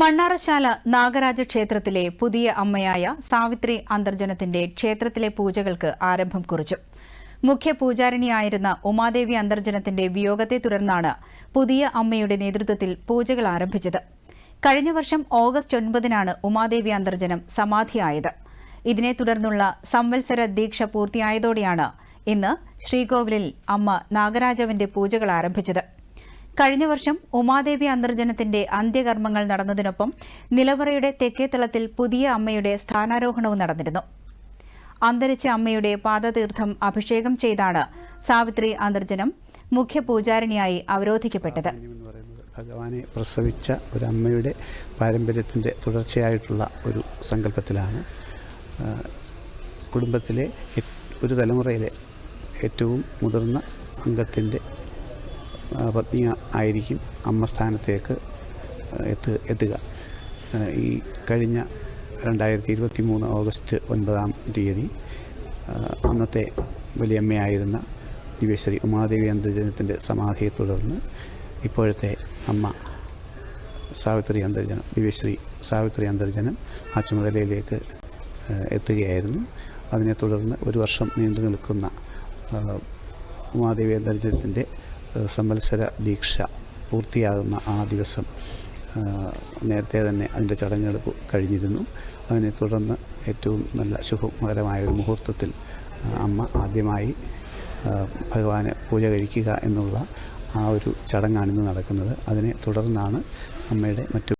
മണ്ണാറശാല നാഗരാജ ക്ഷേത്രത്തിലെ പുതിയ അമ്മയായ സാവിത്രി അന്തർജനത്തിന്റെ ക്ഷേത്രത്തിലെ പൂജകൾക്ക് ആരംഭം കുറിച്ചു. മുഖ്യ പൂജാരിണിയായിരുന്ന ഉമാദേവി അന്തർജനത്തിന്റെ വിയോഗത്തെ തുടർന്നാണ് പുതിയ അമ്മയുടെ നേതൃത്വത്തിൽ പൂജകൾ ആരംഭിച്ചത്. കഴിഞ്ഞ വർഷം ഓഗസ്റ്റ് ഒൻപതിനാണ് ഉമാദേവി അന്തർജനം സമാധിയായത്. ഇതിനെ തുടർന്നുള്ള സംവത്സര ദീക്ഷ പൂർത്തിയായതോടെയാണ് ഇന്ന് ശ്രീകോവിലിൽ അമ്മ നാഗരാജാവിന്റെ പൂജകൾ ആരംഭിച്ചത്. കഴിഞ്ഞ വർഷം ഉമാദേവി അന്തർജനത്തിന്റെ അന്ത്യകർമ്മങ്ങൾ നടന്നതിനൊപ്പം നിലവറയുടെ തെക്കേത്തളത്തിൽ പുതിയ അമ്മയുടെ സ്ഥാനാരോഹണവും നടന്നിരുന്നു. അന്തരിച്ച അമ്മയുടെ പാദതീർത്ഥം അഭിഷേകം ചെയ്താണ് സാവിത്രി അന്തർജനം മുഖ്യ പൂജാരിണിയായി അവരോധിക്കപ്പെട്ടത്. ഭഗവാനെ പ്രസവിച്ച ഒരു അമ്മയുടെ പാരമ്പര്യത്തിന്റെ തുടർച്ചയായിട്ടുള്ള ഒരു സങ്കല്പത്തിലാണ് കുടുംബത്തിലെ ഒരു തലമുറയിലെ ഏറ്റവും മുതിർന്ന അംഗത്തിന്റെ പത്നി ആയിരിക്കും അമ്മ സ്ഥാനത്തേക്ക് എത്തു എത്തുക. ഈ കഴിഞ്ഞ രണ്ടായിരത്തി ഇരുപത്തി മൂന്ന് ഓഗസ്റ്റ് ഒൻപതാം തീയതി അന്നത്തെ വലിയമ്മയായിരുന്ന ദിവ്യശ്രീ ഉമാദേവി അന്തർജനത്തിന്റെ സമാധിയെ തുടർന്ന് ഇപ്പോഴത്തെ അമ്മ സാവിത്രി അന്തർജനം ദിവ്യശ്രീ സാവിത്രി അന്തർജനം ആ ചുമതലയിലേക്ക് എത്തുകയായിരുന്നു. അതിനെ തുടർന്ന് ഒരു വർഷം നീണ്ടു നിൽക്കുന്ന ഉമാദേവി അന്തർജനത്തിന്റെ സംവത്സര ദീക്ഷ പൂർത്തിയാകുന്ന ആ ദിവസം നേരത്തെ തന്നെ അതിന്റെ ചടങ്ങെടുപ്പ് കഴിഞ്ഞിരുന്നു. അതിനെ തുടർന്ന് ഏറ്റവും നല്ല ശുഭകരമായ ഒരു മുഹൂർത്തത്തിൽ അമ്മ ആദ്യമായി ഭഗവാന് പൂജ കഴിക്കുക എന്നുള്ള ആ ഒരു ചടങ്ങാണിന്ന് നടക്കുന്നത്. അതിനെ തുടർന്നാണ് അമ്മയുടെ മറ്റു